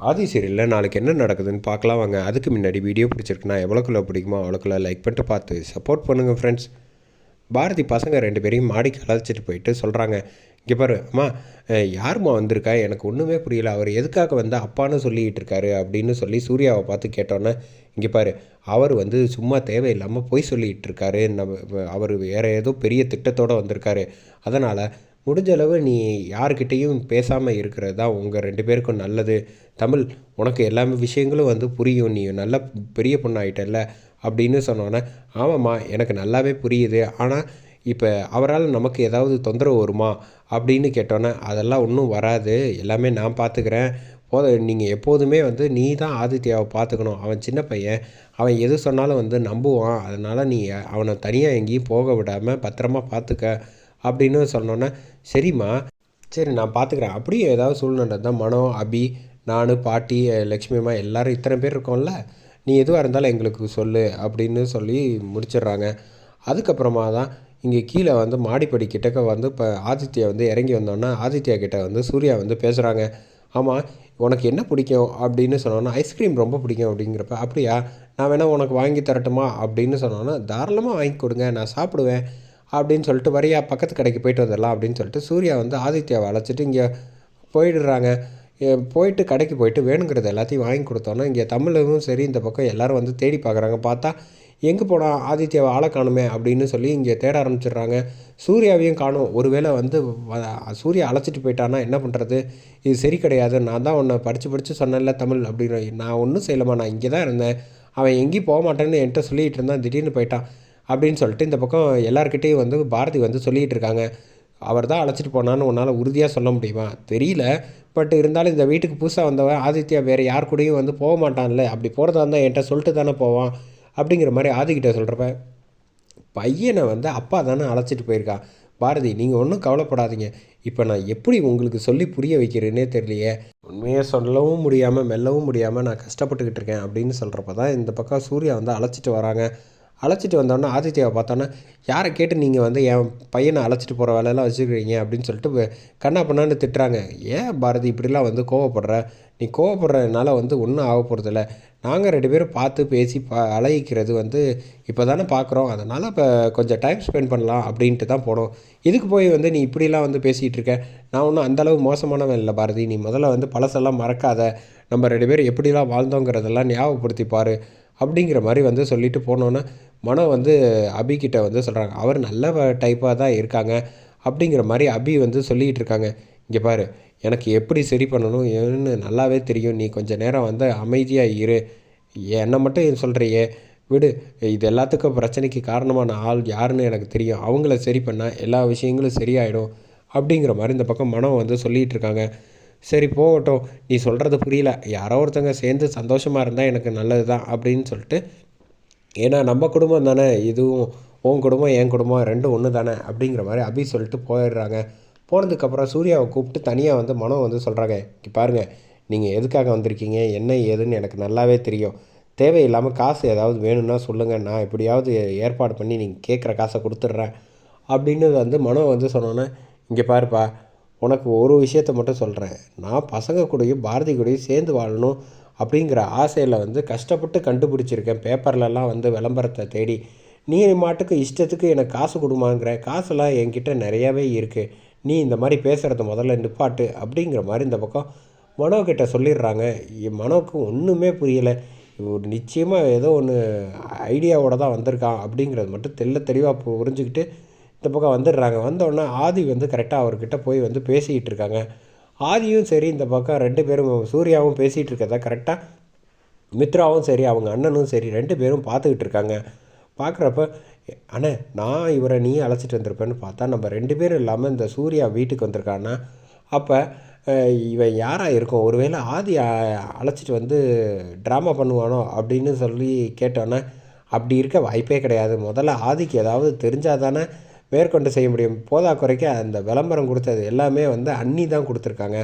ஆதி சீரியலில் நாளைக்கு என்ன நடக்குதுன்னு பார்க்கலாம் வாங்க. அதுக்கு முன்னாடி வீடியோ பிடிச்சிருக்குன்னா எவ்வளோக்குள்ள பிடிக்குமோ அவ்வளோக்குள்ள லைக் பண்ணிட்டு பார்த்து சப்போர்ட் பண்ணுங்கள் ஃப்ரெண்ட்ஸ் பாரதி பசங்க ரெண்டு பேரையும் மாடிக்கு அழைச்சிட்டு போயிட்டு சொல்கிறாங்க இங்கே பாரு அம்மா யாருமா யாரும்மா வந்திருக்கா? எனக்கு ஒன்றுமே புரியல. அவர் எதுக்காக வந்து அப்பான்னு சொல்லிக்கிட்டு இருக்காரு அப்படின்னு சொல்லி சூர்யாவை பார்த்து கேட்டோன்னே இங்கே பாரு அவர் வந்து சும்மா தேவையில்லாமல் பொய் சொல்லிகிட்டு இருக்காரு. நம்ம அவர் வேறு ஏதோ பெரிய திட்டத்தோடு வந்திருக்காரு. அதனால் முடிஞ்ச அளவு நீ யாருக்கிட்டேயும் பேசாமல் இருக்கிறது தான் உங்கள் ரெண்டு பேருக்கும் நல்லது. தமிழ் உனக்கு எல்லாமே விஷயங்களும் வந்து புரியும். நீ நல்ல பெரிய பொண்ணாயிட்டல்ல அப்படின்னு சொன்னோன்னே ஆமாம்மா எனக்கு நல்லாவே புரியுது. ஆனால் இப்போ அவரால் நமக்கு ஏதாவது தொந்தரவு வருமா அப்படின்னு கேட்டோன்னே அதெல்லாம் ஒன்றும் வராது. எல்லாமே நான் பார்த்துக்கிறேன் போத நீங்கள் எப்போதுமே வந்து நீ தான் ஆதித்யாவை பார்த்துக்கணும் அவன் சின்ன பையன். அவன் எது சொன்னாலும் வந்து நம்புவான். அதனால் நீ அவனை தனியாக எங்கேயும் போக விடாமல் பத்திரமா பார்த்துக்க அப்படின்னு சொன்னோன்னே சரிம்மா சரி நான் பார்த்துக்கிறேன் அப்படியே ஏதாவது சூழ்நிலை தான். மனோ அபி நான் பாட்டி லக்ஷ்மி அம்மா இத்தனை பேர் இருக்கோம்ல நீ எதுவாக இருந்தாலும் எங்களுக்கு சொல்லு அப்படின்னு சொல்லி முடிச்சிடுறாங்க. அதுக்கப்புறமா தான் இங்கே கீழே வந்து மாடிப்படி கிட்டக்க வந்து இப்போ ஆதித்யா வந்து இறங்கி வந்தோன்னா ஆதித்யா கிட்ட வந்து சூர்யா வந்து பேசுகிறாங்க ஆமாம் உனக்கு என்ன பிடிக்கும்? அப்படின்னு சொன்னோன்னா ஐஸ்கிரீம் ரொம்ப பிடிக்கும். அப்படிங்கிறப்ப அப்படியா நான் வேணால் உனக்கு வாங்கி தரட்டுமா? அப்படின்னு சொன்னோன்னா தாராளமாக வாங்கி கொடுங்க நான் சாப்பிடுவேன். அப்படின்னு சொல்லிட்டு வரியா பக்கத்து கடைக்கு போயிட்டு வந்துடலாம் அப்படின்னு சொல்லிட்டு சூர்யா வந்து ஆதித்யாவை அழைச்சிட்டு இங்கே போயிடுறாங்க. போயிட்டு கடைக்கு போயிட்டு வேணுங்கிறது எல்லாத்தையும் வாங்கி கொடுத்தோன்னா இங்கே தமிழும் சரி இந்த பக்கம் எல்லாரும் வந்து தேடி பார்க்குறாங்க பார்த்தா எங்கே போனால் ஆதித்யாவை ஆளை காணுமே அப்படின்னு சொல்லி இங்கே தேட ஆரம்பிச்சிடுறாங்க. சூர்யாவையும் காணும். ஒருவேளை வந்து சூர்யா அழைச்சிட்டு போயிட்டான்னா என்ன பண்ணுறது இது சரி கிடையாது. நான் தான் உன்னை படித்து படித்து சொன்னேன்ல தமிழ் அப்படின்னு. நான் ஒன்றும் செய்யலம்மா. நான் இங்கே தான் இருந்தேன். அவன் எங்கேயும் போக மாட்டேன்னு என்கிட்ட சொல்லிகிட்டு இருந்தான். திடீர்னு போயிட்டான். அப்படின்னு சொல்லிட்டு இந்த பக்கம் எல்லார்கிட்டேயும் வந்து பாரதி வந்து சொல்லிகிட்டு இருக்காங்க அவர் தான் அழைச்சிட்டு போனான்னு உன்னால் உறுதியாக சொல்ல முடியுமா? தெரியல. பட் இருந்தாலும் இந்த வீட்டுக்கு புதுசாக வந்தவன் ஆதித்யா வேறு யார் கூடயும் வந்து போக மாட்டான்ல. அப்படி போகிறதா இருந்தால் என்கிட்ட சொல்லிட்டு தானே போவான். அப்படிங்கிற மாதிரி ஆதிக்கிட்ட சொல்கிறப்ப பையனை வந்து அப்பா தானே அழைச்சிட்டு போயிருக்கான் பாரதி நீங்கள் ஒன்றும் கவலைப்படாதீங்க. இப்போ நான் எப்படி உங்களுக்கு சொல்லி புரிய வைக்கிறேன்னே தெரியலையே. உண்மையை சொல்லவும் முடியாமல் மெல்லவும் முடியாமல் நான் கஷ்டப்பட்டுக்கிட்டு இருக்கேன் அப்படின்னு சொல்கிறப்ப தான் இந்த பக்கம் சூர்யா வந்து அழைச்சிட்டு வராங்க. அழைச்சிட்டு வந்தோன்னே ஆதித்யாவை பார்த்தோன்னே யாரை கேட்டு நீங்கள் வந்து என் பையனை அழைச்சிட்டு போகிற வேலையெல்லாம் வச்சுக்கிறீங்க? அப்படின்னு சொல்லிட்டு கண்ணா பண்ணான்னு திட்டுறாங்க. ஏன் பாரதி இப்படிலாம் வந்து கோவப்படுற? நீ கோவப்படுறதுனால வந்து ஒன்றும் ஆக போகிறதில்ல நாங்கள் ரெண்டு பேரும் பார்த்து பேசி ப அழகிக்கிறது வந்து இப்போ தானே பார்க்குறோம் அதனால் இப்போ கொஞ்சம் டைம் ஸ்பெண்ட் பண்ணலாம் அப்படின்ட்டு தான் போனோம். இதுக்கு போய் வந்து நீ இப்படிலாம் வந்து பேசிகிட்டு இருக்க? நான் ஒன்றும் அந்தளவு மோசமானவன் இல்லை பாரதி. நீ முதல்ல வந்து பழசெல்லாம் மறக்காத. நம்ம ரெண்டு பேரும் எப்படிலாம் வாழ்ந்தோங்கிறதெல்லாம் ஞாபகப்படுத்தி பாரு. அப்படிங்கிற மாதிரி வந்து சொல்லிட்டு போனோன்னே மனம் வந்து அபிகிட்ட வந்து சொல்கிறாங்க அவர் நல்ல டைப்பாக தான் இருக்காங்க. அப்படிங்கிற மாதிரி அபி வந்து சொல்லிகிட்டு இருக்காங்க. இங்கே பாரு எனக்கு எப்படி சரி பண்ணணும்? ஏன்னு நல்லாவே தெரியும். நீ கொஞ்சம் நேரம் வந்து அமைதியாக இரு. என்னை மட்டும் சொல்கிறியே விடு. இது எல்லாத்துக்கும் பிரச்சனைக்கு காரணமான ஆள் யாருன்னு எனக்கு தெரியும். அவங்கள சரி பண்ணால் எல்லா விஷயங்களும் சரியாயிடும். அப்படிங்கிற மாதிரி இந்த பக்கம் மனம் வந்து சொல்லிகிட்டு இருக்காங்க. சரி போகட்டும். நீ சொல்கிறது புரியல. யாரோ ஒருத்தங்க சேர்ந்து சந்தோஷமாக இருந்தால் எனக்கு நல்லது தான் அப்படின்னு சொல்லிட்டு ஏன்னா நம்ம குடும்பம் தானே. இதுவும் உன் குடும்பம் என் குடும்பம் ரெண்டும் ஒன்று தானே அப்படிங்கிற மாதிரி அபி சொல்லிட்டு போயிடுறாங்க. போனதுக்கப்புறம் சூர்யாவை கூப்பிட்டு தனியாக வந்து மனம் வந்து சொல்கிறாங்க இங்கே பாருங்கள் நீங்கள் எதுக்காக வந்திருக்கீங்க? என்ன ஏதுன்னு எனக்கு நல்லாவே தெரியும். தேவையில்லாமல் காசு ஏதாவது வேணும்னா சொல்லுங்கள் நான் எப்படியாவது ஏற்பாடு பண்ணி நீங்கள் கேட்குற காசை கொடுத்துட்றேன். அப்படின்னு வந்து மனோ வந்து சொன்னோன்னே இங்கே பாருப்பா உனக்கு ஒரு விஷயத்த மட்டும் சொல்கிறேன் நான் பசங்க கூடயும் பாரதி கூடயும் சேர்ந்து வாழணும் அப்படிங்கிற ஆசையில் வந்து கஷ்டப்பட்டு கண்டுபிடிச்சிருக்கேன். பேப்பர்லலாம் வந்து விளம்பரத்தை தேடி. நீ மாட்டுக்கு இஷ்டத்துக்கு எனக்கு காசு கொடுமாங்கிற காசெல்லாம் என்கிட்ட நிறையாவே இருக்குது நீ இந்த மாதிரி பேசுகிறத முதல்ல நிப்பாட்டு அப்படிங்கிற மாதிரி இந்த பக்கம் மனோ கிட்ட சொல்லிடுறாங்க. மனோவுக்கு ஒன்றுமே புரியலை. ஒரு நிச்சயமாக ஏதோ ஒன்று ஐடியாவோட தான் வந்திருக்கான் அப்படிங்கிறது மட்டும் தெள்ள தெளிவாக புரிஞ்சுக்கிட்டு இந்த பக்கம் வந்துடுறாங்க. வந்தோடனே ஆதி வந்து கரெக்டாக அவர்கிட்ட போய் வந்து பேசிக்கிட்டு இருக்காங்க. ஆதியும் சரி இந்த பக்கம் ரெண்டு பேரும் சூர்யாவும் பேசிகிட்டு இருக்கிறதா கரெக்டாக மித்ராவும் சரி அவங்க அண்ணனும் சரி ரெண்டு பேரும் பார்த்துக்கிட்டு இருக்காங்க. பார்க்குறப்ப அண்ணே நான் இவரை நீ அழைச்சிட்டு வந்திருப்பேன்னு பார்த்தா நம்ம ரெண்டு பேரும் இல்லாமல் இந்த சூர்யா வீட்டுக்கு வந்திருக்கான்னா அப்போ இவன் யாராக இருக்கும்? ஒருவேளை ஆதி அழைச்சிட்டு வந்து ட்ராமா பண்ணுவானோ அப்படின்னு சொல்லி கேட்டோன்னே அப்படி இருக்க வாய்ப்பே கிடையாது. முதல்ல ஆதிக்கு ஏதாவது தெரிஞ்சால் தானே மேற்கொண்டு செய்ய முடியும். போதா குறைக்க அந்த விளம்பரம் கொடுத்தது எல்லாமே வந்து அண்ணி தான் கொடுத்துருக்காங்க.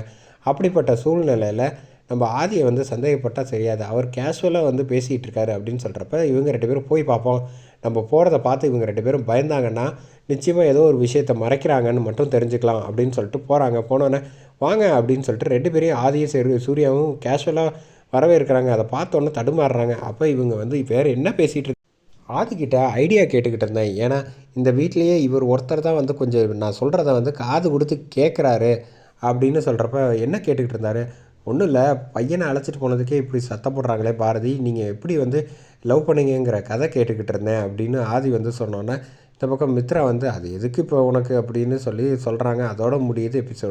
அப்படிப்பட்ட சூழ்நிலையில் நம்ம ஆதியை வந்து சந்தேகப்பட்டால் சரியாது. அவர் கேஷுவலாக வந்து பேசிகிட்டு இருக்காரு அப்படின்னு சொல்கிறப்ப இவங்க ரெண்டு பேரும் போய் பார்ப்போம். நம்ம போகிறத பார்த்து இவங்க ரெண்டு பேரும் பயந்தாங்கன்னா நிச்சயமாக ஏதோ ஒரு விஷயத்தை மறைக்கிறாங்கன்னு மட்டும் தெரிஞ்சுக்கலாம் அப்படின்னு சொல்லிட்டு போகிறாங்க போனோன்னே வாங்க அப்படின்னு சொல்லிட்டு ரெண்டு பேரையும் ஆதியும் சரி சூர்யாவும் கேஷுவலாக வரவே இருக்கிறாங்க அதை பார்த்தோன்னே தடுமாறுறாங்க. அப்போ இவங்க வந்து வேறு என்ன பேசிகிட்டு ஆதிக்கிட்ட ஐடியா கேட்டுக்கிட்டு இருந்தேன். ஏன்னா இந்த வீட்லேயே இவர் ஒருத்தர் தான் வந்து கொஞ்சம் நான் சொல்கிறத வந்து காது கொடுத்து கேட்குறாரு அப்படின்னு சொல்கிறப்ப என்ன கேட்டுக்கிட்டு இருந்தாரு? ஒன்றும் இல்லை பையனை அழைச்சிட்டு போனதுக்கே இப்படி சத்தம் போடுறாங்களே பாரதி நீங்கள் எப்படி வந்து லவ் பண்ணீங்கங்கிற கதை கேட்டுக்கிட்டு இருந்தேன் அப்படின்னு ஆதி வந்து சொன்னோன்னே இந்த பக்கம் மித்ரா வந்து அது எதுக்கு இப்போ உனக்கு? அப்படின்னு சொல்லி சொல்கிறாங்க அதோட முடியுது எபிசோடு